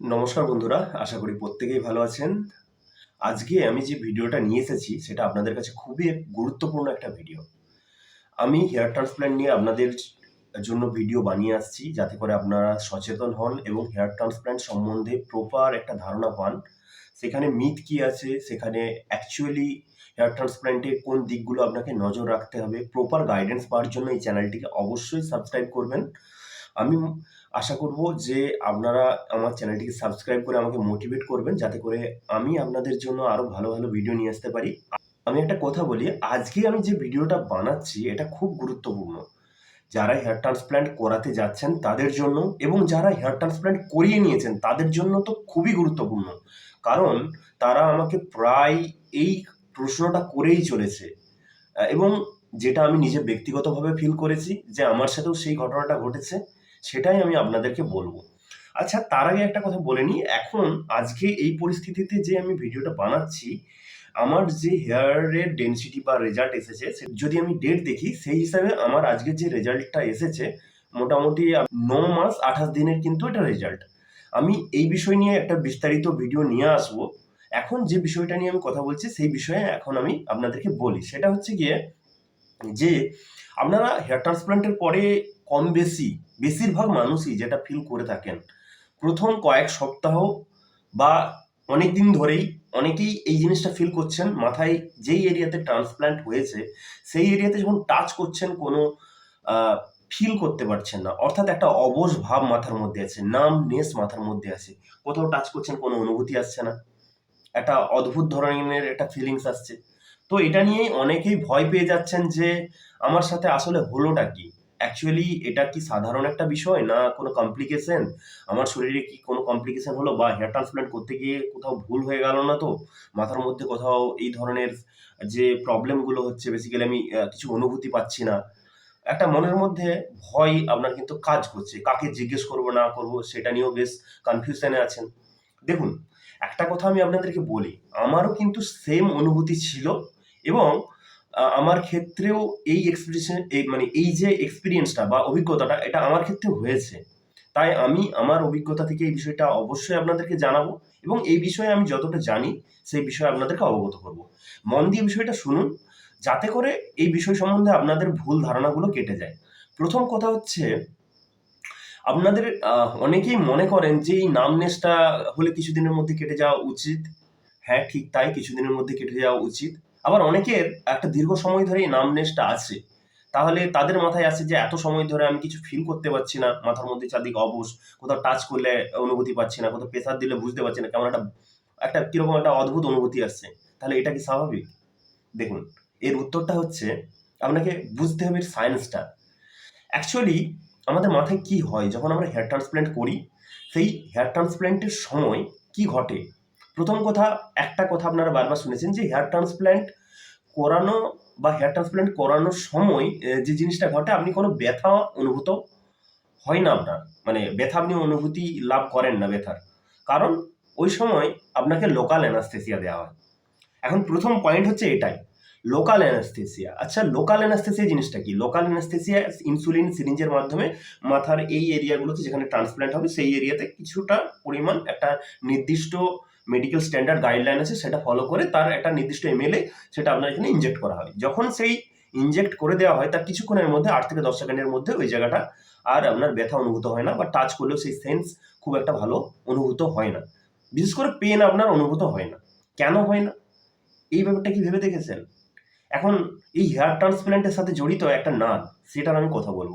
নমস্কার বন্ধুরা, আশা করি প্রত্যেকেই ভালো আছেন। আজকে আমি যে ভিডিওটা নিয়ে এসেছি, সেটা আপনাদের কাছে খুবই গুরুত্বপূর্ণ একটা ভিডিও। আমি হেয়ার ট্রান্সপ্ল্যান্ট নিয়ে আপনাদের জন্য ভিডিও বানিয়ে আসছি, যাতে করে আপনারা সচেতন হন এবং হেয়ার ট্রান্সপ্ল্যান্ট সম্বন্ধে প্রপার একটা ধারণা পান। সেখানে মিথ কি আছে, সেখানে অ্যাকচুয়ালি হেয়ার ট্রান্সপ্ল্যান্টে কোন দিকগুলো আপনাকে নজর রাখতে হবে প্রপার গাইডেন্স পাওয়ার জন্য এই চ্যানেলটিকে অবশ্যই সাবস্ক্রাইব করবেন। আমি আশা করব যে আপনারা আমার চ্যানেলটিকে সাবস্ক্রাইব করে আমাকে মোটিভেট করবেন, যাতে করে আমি আপনাদের জন্য আরও ভালো ভালো ভিডিও নিয়ে আসতে পারি। আমি একটা কথা বলি, আজকে আমি যে ভিডিওটা বানাচ্ছি, এটা খুব গুরুত্বপূর্ণ। যারা হেয়ার ট্রান্সপ্ল্যান্ট করাতে যাচ্ছেন তাদের জন্য এবং যারা হেয়ার ট্রান্সপ্ল্যান্ট করিয়ে নিয়েছেন, তাদের জন্য তো খুবই গুরুত্বপূর্ণ। কারণ তারা আমাকে প্রায় এই প্রশ্নটা করেই চলেছে। এবং যেটা আমি নিজে ব্যক্তিগতভাবে ফিল করেছি যে আমার সাথেও সেই ঘটনাটা ঘটেছে। সেটাই আমি আপনাদেরকে বলব। আচ্ছা তার আগে একটা কথা বলে নিই। এখন আজকে এই পরিস্থিতিতে যে আমি ভিডিওটা বানাচ্ছি, আমার যে হেয়ারের ডেনসিটি বা রেজাল্ট এসেছে যদি আমি ডেট দেখি, সেই হিসাবে আমার আজকে যে রেজাল্টটা এসেছে, মোটামুটি ন মাস আঠাশ দিনের কিন্তু এটা রেজাল্ট আমি এই বিষয় নিয়ে একটা বিস্তারিত ভিডিও নিয়ে আসব। এখন যে বিষয়টা নিয়ে আমি কথা বলছি, সেই বিষয়ে এখন আমি আপনাদেরকে বলি। সেটা হচ্ছে গিয়ে যে, আপনারা হেয়ার ট্রান্সপ্লান্টের পরে কম বেশি বেশিরভাগ মানুষই যেটা ফিল করে থাকেন, প্রথম কয়েক সপ্তাহ বা অনেক দিন ধরেই অনেকেই এই জিনিসটা ফিল করছেন, মাথায় যেই এরিয়াতে ট্রান্সপ্ল্যান্ট হয়েছে, সেই এরিয়াতে যখন টাচ করছেন কোনো ফিল করতে পারছেন না। অর্থাৎ একটা অবশ ভাব মাথার মধ্যে আছে নাম নেস মাথার মধ্যে আছে। কোথাও টাচ করছেন, কোনো অনুভূতি আসছে না। একটা অদ্ভুত ধরনের একটা ফিলিংস আসছে। তো এটা নিয়েই অনেকেই ভয় পেয়ে যাচ্ছেন যে, আমার সাথে আসলে হলোটা কি? অ্যাকচুয়ালি এটা কি সাধারণ একটা বিষয় না কোনো কমপ্লিকেশন আমার শরীরে কি কোনো কমপ্লিকেশন হলো বা হেয়ার ট্রান্সপ্লান্ট করতে গিয়ে কোথাও ভুল হয়ে গেল না তো? মাথার মধ্যে কোথাও এই ধরনের যে প্রবলেমগুলো হচ্ছে বেসিক্যালি আমি কিছু অনুভূতি পাচ্ছি না। একটা মনের মধ্যে ভয় আপনার কিন্তু কাজ করছে। কাকে জিজ্ঞেস করব, না করব, সেটা নিয়েও বেশ কনফিউশনে আছেন। দেখুন, একটা কথা আমি আপনাদেরকে বলি, আমারও কিন্তু সেম অনুভূতি ছিল এবং আমার ক্ষেত্রেও এই এক্সপিরিয়েন্স এই মানে এই যে এক্সপিরিয়েন্সটা বা অভিজ্ঞতাটা, এটা আমার ক্ষেত্রে হয়েছে। তাই আমি আমার অভিজ্ঞতা থেকে এই বিষয়টা অবশ্যই আপনাদেরকে জানাব এবং এই বিষয়ে আমি যতটা জানি, সেই বিষয়ে আপনাদেরকে অবগত করব। মন দিয়ে বিষয়টা শুনুন, যাতে করে এই বিষয় সম্বন্ধে আপনাদের ভুল ধারণাগুলো কেটে যায়। প্রথম কথা হচ্ছে, আপনাদের অনেকেই মনে করেন যে এই নামনেসটা হলে কিছুদিনের মধ্যে কেটে যাওয়া উচিত। হ্যাঁ ঠিক তাই, কিছুদিনের মধ্যে কেটে যাওয়া উচিত। আবার অনেকের একটা দীর্ঘ সময় ধরে এই নামনেসটা আছে। তাহলে তাদের মাথায় আছে যে, এত সময় ধরে আমি কিছু ফিল করতে পারছি না, মাথার মধ্যে চারদিকে অবশ, কোথাও টাচ করলে অনুভূতি পাচ্ছি না, কোথাও প্রেসার দিলে বুঝতে পারছি না, কেমন একটা একটা কীরকম একটা অদ্ভুত অনুভূতি আসছে। তাহলে এটা কি স্বাভাবিক? দেখুন, এর উত্তরটা হচ্ছে আপনাকে বুঝতে হবে সায়েন্সটা অ্যাকচুয়ালি আমাদের মাথায় কি হয়, যখন আমরা হেয়ার ট্রান্সপ্ল্যান্ট করি, সেই হেয়ার ট্রান্সপ্ল্যান্টের সময় কি ঘটে? প্রথম কথা, একটা কথা আপনারা বারবার শুনেছেন যে হেয়ার ট্রান্সপ্ল্যান্ট করানো বা হেয়ার ট্রান্সপ্ল্যান্ট করানোর সময় যে জিনিসটা ঘটে, আপনি কোনো ব্যথা অনুভূত হয় না আপনার? মানে ব্যথা আপনি অনুভূতি লাভ করেন না ব্যথার। কারণ ওই সময় আপনাকে লোকাল অ্যানাস্থেসিয়া দেওয়া হয়। এখন প্রথম পয়েন্ট হচ্ছে এটাই লোকাল অ্যানাস্থেসিয়া আচ্ছা লোকাল অ্যানাস্থেসিয়া জিনিসটা কি? লোকাল অ্যানাস্থেসিয়া ইনসুলিন সিরিঞ্জের মাধ্যমে মাথার এই এরিয়াগুলোতে যেখানে ট্রান্সপ্ল্যান্ট হবে, সেই এরিয়াতে কিছুটা পরিমাণ একটা নির্দিষ্ট মেডিকেল স্ট্যান্ডার্ড গাইডলাইন আছে, সেটা ফলো করে তার একটা নির্দিষ্ট এমএলএ সেটা আপনার এখানে ইনজেক্ট করা হয় যখন সেই ইনজেক্ট করে দেওয়া হয়, তার কিছুক্ষণের মধ্যে, আট থেকে দশ সেকেন্ডের মধ্যে ওই জায়গাটা আর আপনার ব্যথা অনুভূত হয় না বা টাচ করলেও সেই সেন্স খুব একটা ভালো অনুভূত হয় না। বিশেষ করে পেন আপনার অনুভূত হয় না। কেন হয় না? এই ব্যাপারটা কি ভেবে দেখেছেন? এখন এই হেয়ার ট্রান্সপ্ল্যান্টের সাথে জড়িত একটা নার্ভ সেটার আমি কথা বলব।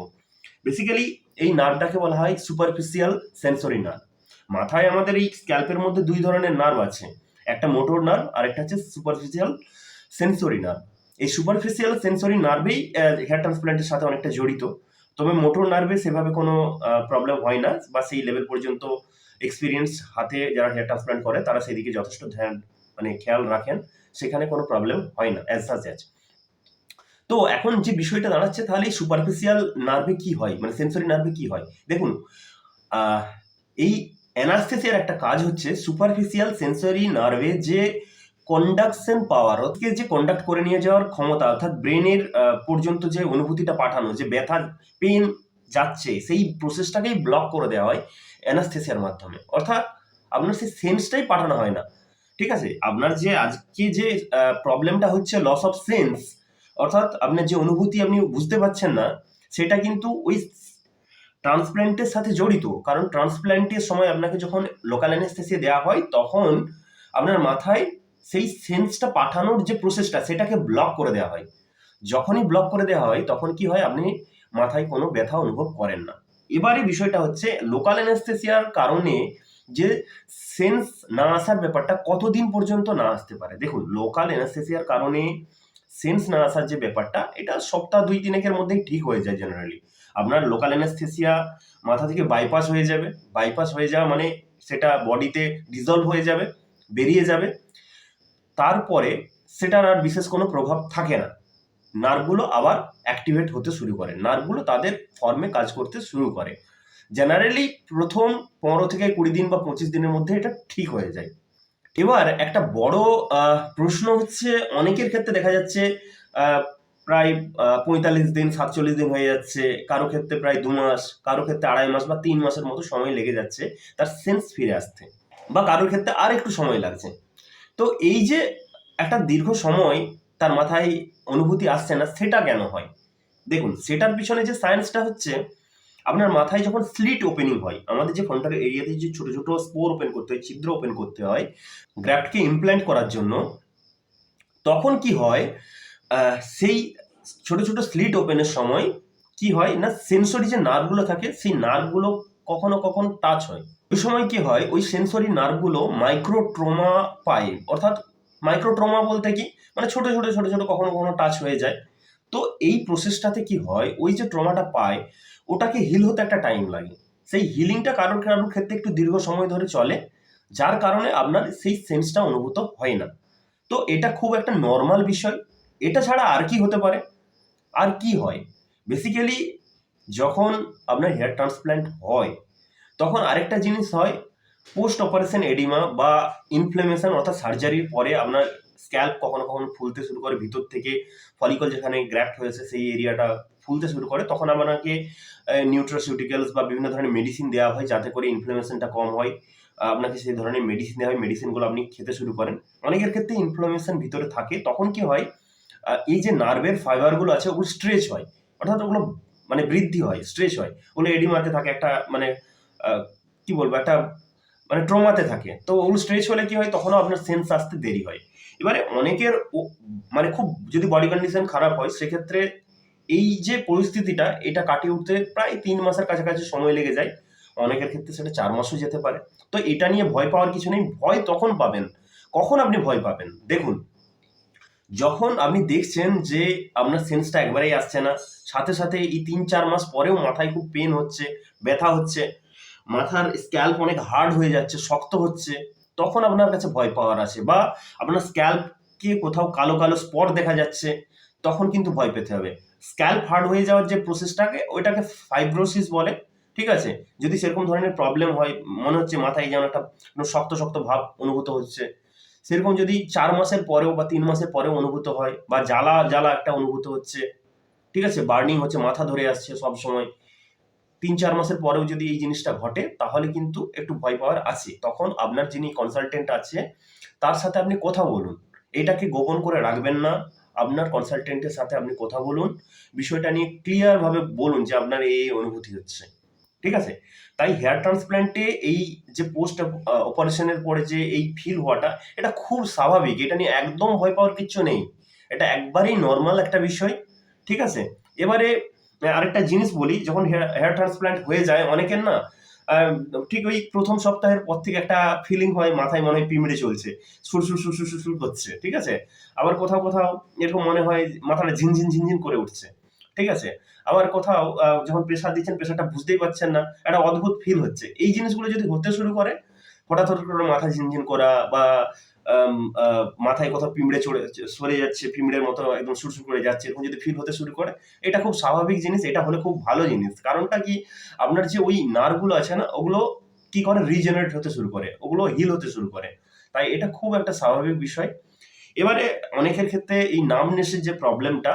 বেসিক্যালি এই নার্ভটাকে বলা হয় সুপারফিশিয়াল সেন্সরি নার্ভ মাথায় আমাদের এই স্ক্যাল্পের মধ্যে দুই ধরনের নার্ভ আছে। একটা মোটর নার্ভ আর একটা হচ্ছে সুপারফিশিয়াল সেন্সরি নার্ভ এই সুপারফিশিয়াল সেন্সরি নার্ভেই হেয়ার ট্রান্সপ্ল্যান্টের সাথে অনেকটা জড়িত। তবে মোটর নার্ভে সেভাবে কোনো প্রবলেম হয় না বা সেই লেভেল পর্যন্ত এক্সপিরিয়েন্স হাতে যারা হেয়ার ট্রান্সপ্ল্যান্ট করে, তারা সেদিকে যথেষ্ট ধ্যান মানে খেয়াল রাখেন। সেখানে কোনো প্রবলেম হয় না অ্যাজ সাচ অ্যাজ তো এখন যে বিষয়টা দাঁড়াচ্ছে, তাহলে এই সুপারফিশিয়াল নার্ভে কি হয়? মানে সেন্সরি নার্ভে কি হয়? দেখুন এই অ্যানাস্থেসিয়ার একটা কাজ হচ্ছে সুপারফিশিয়াল সেন্সরি নার্ভে যে কন্ডাকশন পাওয়ার ওকে যে কন্ডাক্ট করে নিয়ে যাওয়ার ক্ষমতা, অর্থাৎ ব্রেনের পর্যন্ত যে অনুভূতিটা পাঠানো, যে ব্যথা পেন যাচ্ছে, সেই প্রসেসটাকেই ব্লক করে দেওয়া হয় অ্যানাস্থেসিয়ার মাধ্যমে। অর্থাৎ আপনার সেই সেন্সটাই পাঠানো হয় না। ঠিক আছে? আপনার যে আজকে যে প্রবলেমটা হচ্ছে লস অফ সেন্স অর্থাৎ আপনার যে অনুভূতি আপনি বুঝতে পারছেন না, সেটা কিন্তু ওই ট্রান্সপ্ল্যান্টের সাথে জড়িত। কারণ ট্রান্সপ্ল্যান্টের সময় আপনাকে যখন লোকাল অ্যানেস্থেসিয়া দেওয়া হয়, তখন আপনার মাথায় সেই সেন্সটা পাঠানোর যে প্রসেসটা সেটাকে ব্লক করে দেওয়া হয়। যখনই ব্লক করে দেওয়া হয়, তখন কি হয়? আপনি মাথায় কোনো ব্যথা অনুভব করেন না। এবারে বিষয়টা হচ্ছে লোকাল অ্যানেস্থেসিয়ার কারণে যে সেন্স না আসার ব্যাপারটা কতদিন পর্যন্ত না আসতে পারে? দেখুন লোকাল অ্যানেস্থেসিয়ার কারণে সেন্স না আসার যে ব্যাপারটা, এটা সপ্তাহ দুই তিনেকের মধ্যেই ঠিক হয়ে যায় জেনারেলি আপনার লোকাল অ্যানেস্থেসিয়া মাথা থেকে বাইপাস হয়ে যাবে। বাইপাস হয়ে যাওয়া মানে সেটা বডিতে ডিজলভ হয়ে যাবে, বেরিয়ে যাবে। তারপরে সেটার আর বিশেষ কোনো প্রভাব থাকে না। নার্ভগুলো আবার অ্যাক্টিভেট হতে শুরু করে। নার্ভগুলো তাদের ফর্মে কাজ করতে শুরু করে। জেনারেলি প্রথম পনেরো থেকে কুড়ি দিন বা পঁচিশ দিনের মধ্যে এটা ঠিক হয়ে যায়। এবার একটা বড় প্রশ্ন হচ্ছে, অনেকের ক্ষেত্রে দেখা যাচ্ছে প্রায় পঁয়তাল্লিশ দিন, সাতচল্লিশ দিন হয়ে যাচ্ছে। কারও ক্ষেত্রে প্রায় দু মাস, কারও ক্ষেত্রে আড়াই মাস বা তিন মাসের মতো সময় লেগে যাচ্ছে, তার সেন্স ফিরে আসতে বা কারোর ক্ষেত্রে আর একটু সময় লাগছে। তো এই যে একটা দীর্ঘ সময় তার মাথায় অনুভূতি আসছে না, সেটা কেন হয়? দেখুন, সেটার পিছনে যে সায়েন্সটা হচ্ছে, আপনার মাথায় যখন স্লিট ওপেনিং হয়, আমাদের যে ফ্রন্টাল এরিয়াতে যে ছোটো ছোটো স্পোর ওপেন করতে হয়, ছিদ্র ওপেন করতে হয় গ্র্যাফটকে ইমপ্ল্যান্ট করার জন্য, তখন কি হয়? সেই ছোট ছোট স্লিট ওপেনের সময় কি হয় না সেন্সরি যে নার্ভগুলো থাকে, সেই নার্ভগুলো কখনো কখনো টাচ হয়। ওই সময় কি হয়, ওই সেন্সরি নার্ভগুলো মাইক্রো ট্রমা পায়। অর্থাৎ মাইক্রো ট্রমা বলতে কি? মানে ছোট ছোট ছোট ছোট কখনো কখনো টাচ হয়ে যায়। তো এই প্রসেসটাতে কি হয়, ওই যে ট্রমাটা পায়, ওটাকে হিল হতে একটা টাইম লাগে। সেই হিলিংটা কারোর কারোর ক্ষেত্রে একটু দীর্ঘ সময় ধরে চলে, যার কারণে আপনার সেই সেন্সটা অনুভূত হয় না। তো এটা খুব একটা নর্মাল বিষয়। এটা ছাড়া আর কি হতে পারে? আর কি হয়? বেসিক্যালি যখন আপনার হেয়ার ট্রান্সপ্ল্যান্ট হয়, তখন আরেকটা জিনিস হয় পোস্ট অপারেশন এডিমা বা ইনফ্লেমেশন অর্থাৎ সার্জারির পরে আপনার স্ক্যাল্প কখনো কখনো ফুলতে শুরু করে, ভিতর থেকে ফলিকল যেখানে গ্র্যাফট হয়েছে সেই এরিয়াটা ফুলতে শুরু করে, তখন আপনাকে নিউট্রাসিউটিক্যালস বা বিভিন্ন ধরনের মেডিসিন দেওয়া হয় যাতে করে ইনফ্লামেশনটা কম হয়। আপনাকে সেই ধরনের মেডিসিন দেওয়া হয় মেডিসিনগুলো আপনি খেতে শুরু করেন। অনেকের ক্ষেত্রে ইনফ্লামেশন ভিতরে থাকে, তখন কি হয় এই যে নার্ভের ফাইবারগুলো আছে, ওগুলো স্ট্রেচ হয়। অর্থাৎ ওগুলো মানে বৃদ্ধি হয়, স্ট্রেচ হয়। ওগুলো এডিমাতে থাকে, একটা মানে কি বলব, একটা মানে ট্রমাতে থাকে। তো ওগুলো স্ট্রেচ হলে কি হয়, তখনও আপনার সেন্স আসতে দেরি হয়। এবারে অনেকের মানে খুব যদি বডি কন্ডিশন খারাপ হয়, সেক্ষেত্রে এই যে পরিস্থিতিটা, এটা কাটিয়ে উঠতে প্রায় তিন মাসের কাছাকাছি সময় লেগে যায়। অনেকের ক্ষেত্রে সেটা চার মাসও যেতে পারে। তো এটা নিয়ে ভয় পাওয়ার কিছু নেই। ভয় তখন পাবেন। কখন আপনি ভয় পাবেন? দেখুন যখন আপনি দেখছেন যে আপনার সেন্সটা একবারেই আসছে না, সাথে সাথে এই তিন চার মাস পরেও মাথায় খুব পেন হচ্ছে, ব্যথা হচ্ছে, মাথার স্ক্যাল্প অনেক হার্ড হয়ে যাচ্ছে, শক্ত হচ্ছে, তখন আপনার কাছে ভয় পাওয়ার আছে বা আপনার স্ক্যাল্পকে কোথাও কালো কালো স্পট দেখা যাচ্ছে, তখন কিন্তু ভয় পেতে হবে। স্ক্যাল্প হার্ড হয়ে যাওয়ার যে প্রসেসটাকে ওইটাকে ফাইব্রোসিস বলে, ঠিক আছে? যদি সেরকম ধরনের প্রবলেম হয়, মনে হচ্ছে মাথায় যেন একটা শক্ত শক্ত ভাব অনুভূত হচ্ছে সেরকম যদি চার মাসের পরেও বা তিন মাসের পরেও অনুভূত হয় বা জ্বালা জ্বালা একটা অনুভূত হচ্ছে, ঠিক আছে? বার্নিং হচ্ছে, মাথা ধরে আসছে সব সময়। তিন, চার মাসের পরেও যদি এই জিনিসটা ঘটে, তাহলে কিন্তু একটু ভয় পাওয়ার আছে। তখন আপনার যিনি কনসালটেন্ট আছে, তার সাথে আপনি কথা বলুন। এটাকে গোপন করে রাখবেন না। আপনার কনসালটেন্টের সাথে আপনি কথা বলুন। বিষয়টা নিয়ে ক্লিয়ারভাবে বলুন যে আপনার এই অনুভূতি হচ্ছে। ঠিক আছে? তাই হেয়ার ট্রান্সপ্ল্যান্টে এই যে পোস্ট অপারেশনের পরে যে এই ফিল হওয়াটা, এটা খুব স্বাভাবিক। এটা নিয়ে একদম ভয় পাওয়ার কিচ্ছু নেই। এটা একবারেই নর্মাল একটা বিষয়, ঠিক আছে? এবারে আরেকটা জিনিস বলি, যখন হেয়ার ট্রান্সপ্ল্যান্ট হয়ে যায়, অনেকের না ঠিক ওই প্রথম সপ্তাহের পর থেকে একটা ফিলিং হয়, মাথায় মনে হয় পিমড়ে চলছে সুর সুর সুর সুর সুর করছে, ঠিক আছে? আবার কোথাও কোথাও এরকম মনে হয় মাথাটা ঝিনঝিন ঝিনঝিন করে উঠছে। ঠিক আছে? আবার কোথাও যখন প্রেশার দিচ্ছেন প্রেশারটা বুঝতেই পারছেন না, একটা অদ্ভুত ফিল হচ্ছে। এই জিনিসগুলো যদি হতে শুরু করে, হঠাৎ হঠাৎ মাথা ঝিনঝিন করা বা মাথায় কোথাও পিঁমড়ে চড়ে, সরে যাচ্ছে পিঁমড়ের মতো একদম সুরসুর করে যাচ্ছে, এরকম যদি ফিল হতে শুরু করে, এটা খুব স্বাভাবিক জিনিস, এটা হলে খুব ভালো জিনিস। কারণটা কি? আপনার যে ওই নার্ভগুলো আছে না, ওগুলো কি করে? রিজেনারেট হতে শুরু করে, ওগুলো হিল হতে শুরু করে। তাই এটা খুব একটা স্বাভাবিক বিষয়। এবারে অনেকের ক্ষেত্রে এই নামনেসের যে প্রবলেমটা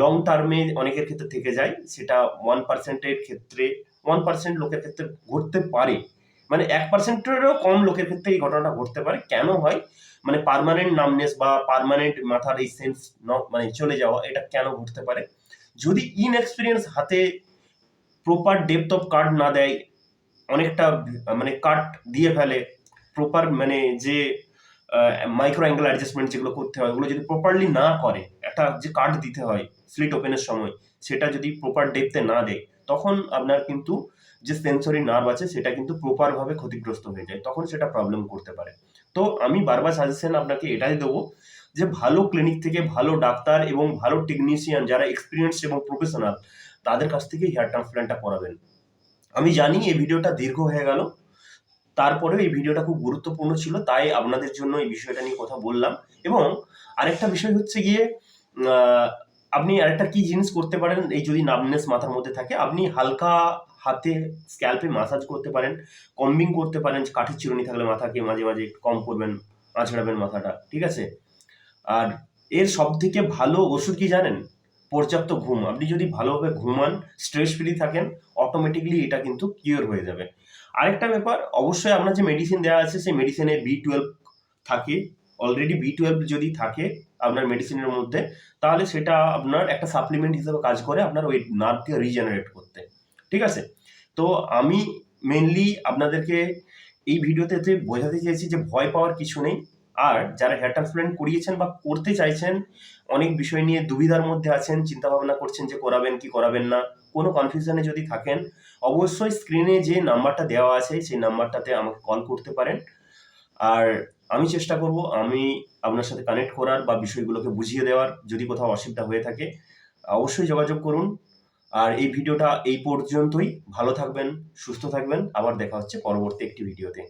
লং টার্মে অনেকের ক্ষেত্রে থেকে যায়। সেটা ওয়ান পার্সেন্টের ক্ষেত্রে ওয়ান পার্সেন্ট লোকের ক্ষেত্রে ঘটতে পারে। মানে এক পার্সেন্টেরও কম লোকের ক্ষেত্রে এই ঘটনাটা ঘটতে পারে। কেন হয়? মানে পারমানেন্ট নামনেস বা পার্মানেন্ট মাথার এই সেন্স মানে চলে যাওয়া, এটা কেন ঘটতে পারে? যদি ইনএক্সপিরিয়েন্স হাতে প্রপার ডেপথ অফ কার্ড না দেয়, অনেকটা মানে কাট দিয়ে ফেলে প্রপার মানে যে মাইক্রো অ্যাঙ্গেল অ্যাডজাস্টমেন্ট যেগুলো করতে হয়, ওগুলো যদি প্রপারলি না করে, একটা যে কার্ড দিতে হয় স্লিট ওপেনের সময়, সেটা যদি প্রপার ডেপথে না দেয়, তখন আপনার কিন্তু যে সেন্সরি নার্ভ আছে, সেটা কিন্তু প্রপারভাবে ক্ষতিগ্রস্ত হয়ে যায়, তখন সেটা প্রবলেম করতে পারে। তো আমি বারবার সাজেশন আপনাকে এটাই দেবো যে, ভালো ক্লিনিক থেকে ভালো ডাক্তার এবং ভালো টেকনিশিয়ান যারা এক্সপিরিয়েন্স এবং প্রফেশনাল তাদের কাছ থেকে হেয়ার ট্রান্সপ্ল্যান্টটা করাবেন। আমি জানি এই ভিডিওটা দীর্ঘ হয়ে গেল তারপরেও এই ভিডিওটা খুব গুরুত্বপূর্ণ ছিল, তাই আপনাদের জন্য এই বিষয়টা নিয়ে কথা বললাম। এবং আরেকটা বিষয় হচ্ছে গিয়ে আপনি আরেকটা কি জিনিস করতে পারেন, এই যদি নামনেস মাথার মধ্যে থাকে, আপনি হালকা হাতে স্ক্যাল্পে মাসাজ করতে পারেন কম্বিং করতে পারেন, কাঠের চিরুনি থাকলে মাথাকে মাঝে মাঝে কম করবেন, আঁচড়াবেন মাথাটা, ঠিক আছে? আর এর সব থেকে ভালো ওষুধ কি জানেন? পর্যাপ্ত ঘুম। আপনি যদি ভালোভাবে ঘুমান স্ট্রেস ফ্রি থাকেন অটোমেটিকলি এটা কিন্তু কিওর হয়ে যাবে। আরেকটা ব্যাপার, অবশ্যই আপনার যে মেডিসিন দেওয়া আছে, সেই মেডিসিনে বি টুয়েলভ থাকে অলরেডি বি টুয়েলভ যদি থাকে আপনার মেডিসিনের মধ্যে, তাহলে সেটা আপনার একটা সাপ্লিমেন্ট হিসেবে কাজ করে আপনার ওই নার্ভকে রিজেনারেট করতে। ঠিক আছে? তো আমি মেনলি আপনাদেরকে এই ভিডিওতে বোঝাতে চেয়েছি যে ভয় পাওয়ার কিছু নেই। আর যারা হেয়ার ট্রান্সপ্লান্ট করিয়েছেন বা করতে চাইছেন, অনেক বিষয় নিয়ে দুবিধার মধ্যে আছেন চিন্তা ভাবনা করছেন যে করাবেন কি করাবেন না, কোনো কনফিউশনে যদি থাকেন, অবশ্যই স্ক্রিনে যে নাম্বারটা দেওয়া আছে, সেই নাম্বারটাতে আমাকে কল করতে পারেন। আর আমি চেষ্টা করব, আমি আপনার সাথে কানেক্ট করার বা বিষয়গুলোকে বুঝিয়ে দেওয়ার, যদি কোথাও অসুবিধা হয়ে থাকে, অবশ্যই যোগাযোগ করুন। আর এই ভিডিওটা এই পর্যন্তই। ভালো থাকবেন, সুস্থ থাকবেন। আবার দেখা হচ্ছে পরবর্তী একটি ভিডিওতে।